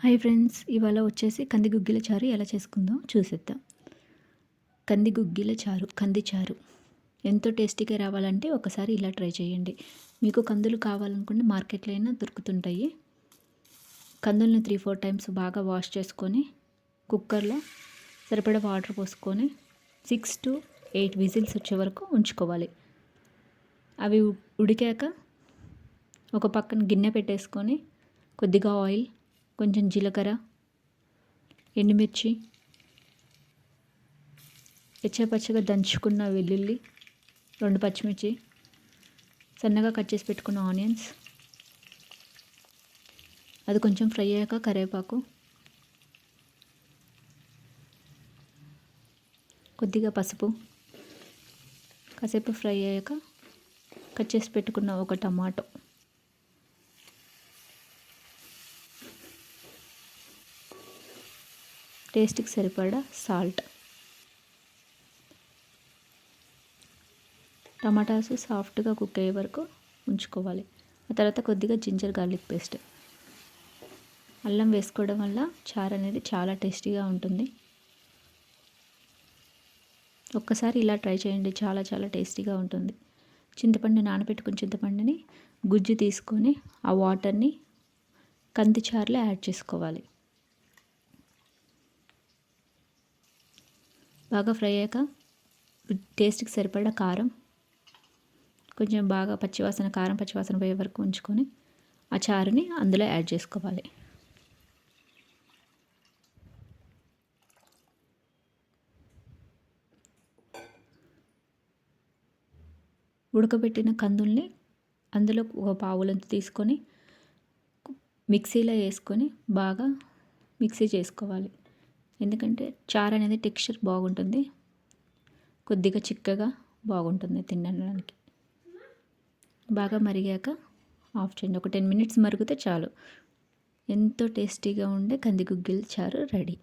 Hi friends ఇవాళ వచ్చేసి కంది గుగ్గిల చారు ఎలా చేసుకుందాం చూసేద్దాం. కంది గుగ్గిల చారు కంది చారు. ఎంతో టేస్టీగా రావాలంటే ఒకసారి ఇలా ట్రై చేయండి. మీకు కందులు కావాలనుకుంటే మార్కెట్లో అయినా దొరుకుతుంటాయి. కందుల్ని త్రీ ఫోర్ టైమ్స్ బాగా వాష్ చేసుకొని కుక్కర్లో సరిపడా వాటర్ పోసుకొని సిక్స్ టు ఎయిట్ విజిల్స్ వచ్చే వరకు ఉంచుకోవాలి. అవి ఉడికాక ఒక పక్కన గిన్నె పెట్టేసుకొని కొద్దిగా ఆయిల్ కొంచెం జీలకర్ర ఎండుమిర్చి పచ్చగా దంచుకున్న వెల్లుల్లి రెండు పచ్చిమిర్చి సన్నగా కట్ చేసి పెట్టుకున్న ఆనియన్స్. అది కొంచెం ఫ్రై అయ్యాక కరివేపాకు. కొద్దిగా పసుపు. కాసేపు ఫ్రై అయ్యాక కట్ చేసి పెట్టుకున్న ఒక టమాటో. టేస్ట్కి సరిపడా సాల్ట్. టమాటాస్ సాఫ్ట్గా కుక్ అయ్యే వరకు ఉంచుకోవాలి. ఆ తర్వాత కొద్దిగా జింజర్ గార్లిక్ పేస్ట్. అల్లం వేసుకోవడం వల్ల చారు అనేది చాలా టేస్టీగా ఉంటుంది. ఒక్కసారి ఇలా ట్రై చేయండి చాలా చాలా టేస్టీగా ఉంటుంది. చింతపండు నానబెట్టుకుని చింతపండుని గుజ్జు తీసుకొని ఆ వాటర్ని కంది చారులో యాడ్ చేసుకోవాలి. బాగా ఫ్రై అయ్యాక టేస్ట్కి సరిపడా కారం కొంచెం బాగా పచ్చివాసన కారం పచ్చివాసన పోయే వరకు ఉంచుకొని ఆ చారుని అందులో యాడ్ చేసుకోవాలి. ఉడకబెట్టిన కందుల్ని అందులో ఒక పావులంత తీసుకొని మిక్సీలో వేసుకొని బాగా మిక్సీ చేసుకోవాలి. ఎందుకంటే చారు అనేది టెక్స్చర్ బాగుంటుంది. కొద్దిగా చిక్కగా బాగుంటుంది తినడానికి. బాగా మరిగాక ఆఫ్ చేయండి. ఒక టెన్ మినిట్స్ మరిగితే చాలు. ఎంతో టేస్టీగా ఉండే కంది గుగ్గిల్ చారు రెడీ.